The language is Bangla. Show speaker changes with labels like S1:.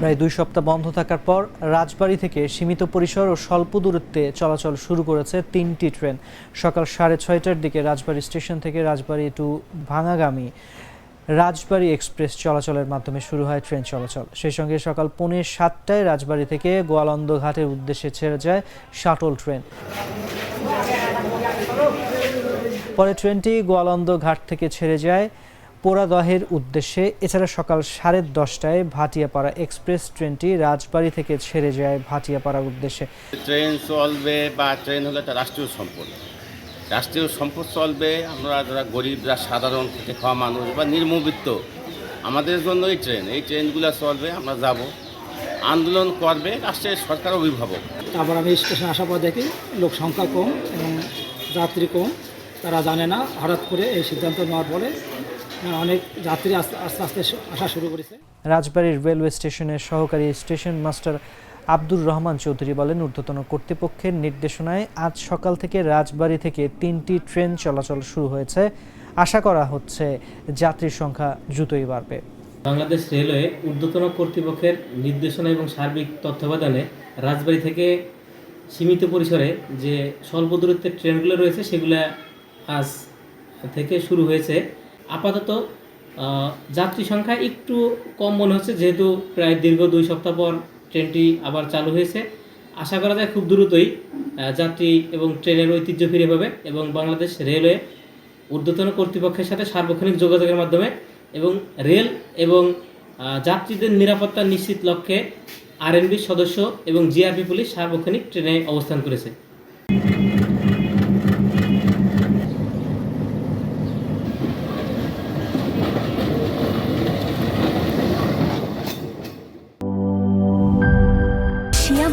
S1: প্রায় দুই সপ্তাহ বন্ধ থাকার পর রাজবাড়ী থেকে সীমিত পরিসর ও স্বল্প দূরত্বে চলাচল শুরু করেছে তিনটি ট্রেন। সকাল সাড়ে ছয়টার দিকে রাজবাড়ী স্টেশন থেকে রাজবাড়ী টু ভাঙাগামী রাজবাড়ী এক্সপ্রেস চলাচলের মাধ্যমে শুরু হয় ট্রেন চলাচল। সেই সঙ্গে সকাল পৌনে সাতটায় রাজবাড়ী থেকে গোয়ালন্দ ঘাটের উদ্দেশ্যে ছেড়ে যায় শাটল ট্রেন। পরে ট্রেনটি গোয়ালন্দ ঘাট থেকে ছেড়ে যায় পোড়াদহের উদ্দেশ্যে এছাড়া সকাল সাড়ে দশটায় ভাটিয়াপাড়া এক্সপ্রেস ট্রেনটি রাজবাড়ি থেকে ছেড়ে যায় ভাটিয়াপাড়ার উদ্দেশ্যে।
S2: ট্রেন চলবে বা ট্রেন হলো একটা রাষ্ট্রীয় সম্পদ। রাষ্ট্রীয় সম্পদ চলবে আমরা যারা গরিব যারা সাধারণ খেটে খাওয়া মানুষ বা নির্মবিত্ত আমাদের জন্য এই ট্রেন। এই ট্রেনগুলো চলবে আমরা যাব। আন্দোলন করবে রাষ্ট্রের সরকার অভিভাবক।
S3: তারপর আমি স্টেশনে আসার পর দেখি লোক সংখ্যা কম এবং যাত্রী কম তারা জানে না হঠাৎ করে এই সিদ্ধান্ত নেওয়ার পরে অনেক যাত্রী আস্তে আস্তে আস্তে আসা শুরু করেছে।
S1: রাজবাড়ীর রেলওয়ে স্টেশনের সহকারী স্টেশন মাস্টার আব্দুর রহমান চৌধুরী বলেন ঊর্ধ্বতন কর্তৃপক্ষের নির্দেশনায় আজ সকাল থেকে রাজবাড়ী থেকে তিনটি ট্রেন চলাচল শুরু হয়েছে। আশা করা হচ্ছে যাত্রীর সংখ্যা দ্রুতই বাড়বে।
S4: বাংলাদেশ রেলওয়ে ঊর্ধ্বতন কর্তৃপক্ষের নির্দেশনা এবং সার্বিক তত্ত্বাবধানে রাজবাড়ী থেকে সীমিত পরিসরে যে স্বল্প দূরত্বের ট্রেনগুলো রয়েছে সেগুলো আজ থেকে শুরু হয়েছে। আপাতত যাত্রী সংখ্যা একটু কম মনে হচ্ছে, যেহেতু প্রায় দীর্ঘ দুই সপ্তাহ পর ট্রেনটি আবার চালু হয়েছে। আশা করা যায় খুব দ্রুতই যাত্রী এবং ট্রেনের ঐতিহ্য ফিরে পাবে এবং বাংলাদেশ রেলওয়ে ঊর্ধ্বতন কর্তৃপক্ষের সাথে সার্বক্ষণিক যোগাযোগের মাধ্যমে এবং রেল এবং যাত্রীদের নিরাপত্তা নিশ্চিত লক্ষ্যে আরএনবি সদস্য এবং জিআরপি পুলিশ সার্বক্ষণিক ট্রেনে অবস্থান করেছে।